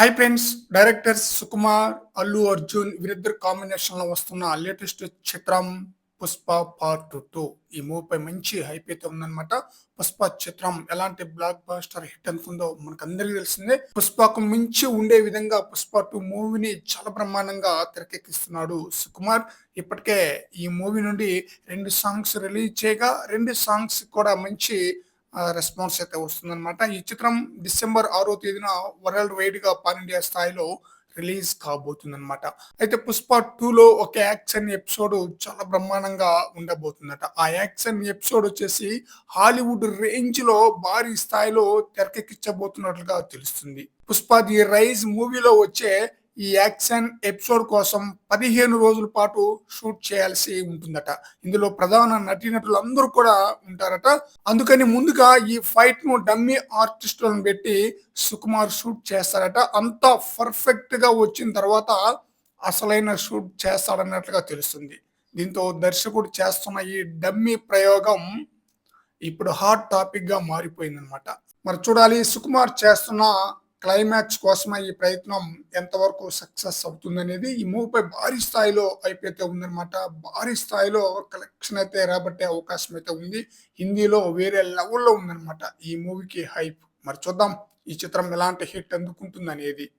Hi friends directors Sukumar Allu Arjun వీరిద్దరు కాంబినేషన్లో వస్తున్న లేటెస్ట్ చిత్రం పుష్ప పార్ట్ టూ ఈ మూవీపై మంచి హైప్ అయితే ఉందన్నమాట. పుష్ప చిత్రం ఎలాంటి బ్లాక్ బాస్టర్ హిట్ అనుకుందో మనకు అందరికీ తెలిసిందే. పుష్పకు మించి ఉండే విధంగా పుష్ప టూ మూవీని చాలా బ్రహ్మాండంగా తెరకెక్కిస్తున్నాడు సుకుమార్. ఇప్పటికే ఈ మూవీ నుండి రెండు సాంగ్స్ రిలీజ్ చేయగా రెండు సాంగ్స్ కూడా మంచి రెస్పాన్స్ అయితే వస్తుందన్నమాట. ఈ చిత్రం డిసెంబర్ ఆరో తేదీన వరల్డ్ వైడ్గా పాన్ ఇండియా స్థాయిలో రిలీజ్ కాబోతుందన్నమాట. అయితే పుష్ప టూలో ఒక యాక్షన్ ఎపిసోడ్ చాలా బ్రహ్మాండంగా ఉండబోతుందట. ఆ యాక్షన్ ఎపిసోడ్ వచ్చేసి హాలీవుడ్ రేంజ్లో భారీ స్థాయిలో తెరకెక్కించబోతున్నట్లుగా తెలుస్తుంది. పుష్ప ది రైజ్ మూవీలో వచ్చే ఈ యాక్షన్ ఎపిసోడ్ కోసం పదిహేను రోజుల పాటు షూట్ చేయాల్సి ఉంటుందట. ఇందులో ప్రధాన నటీనటులు అందరూ కూడా ఉంటారట. అందుకని ముందుగా ఈ ఫైట్ను డమ్మీ ఆర్టిస్టులను పెట్టి సుకుమార్ షూట్ చేస్తారట. అంత పర్ఫెక్ట్గా వచ్చిన తర్వాత అసలైన షూట్ చేస్తాడన్నట్లుగా తెలుస్తుంది. దీంతో దర్శకుడు చేస్తున్న ఈ డమ్మీ ప్రయోగం ఇప్పుడు హాట్ టాపిక్గా మారిపోయిందనమాట మరి చూడాలి సుకుమార్ చేస్తున్న క్లైమాక్స్ కోసం ఈ ప్రయత్నం ఎంతవరకు సక్సెస్ అవుతుందనేది ఈ మూవీపై భారీ స్థాయిలో అయిపోతే ఉందన్నమాట. భారీ స్థాయిలో కలెక్షన్ అయితే రాబట్టే అవకాశం అయితే ఉంది. హిందీలో వేరే లెవెల్లో ఉందన్నమాట ఈ మూవీకి హైప్ మరి చూద్దాం ఈ చిత్రం ఎలాంటి హిట్ అందుకుంటుంది అనేది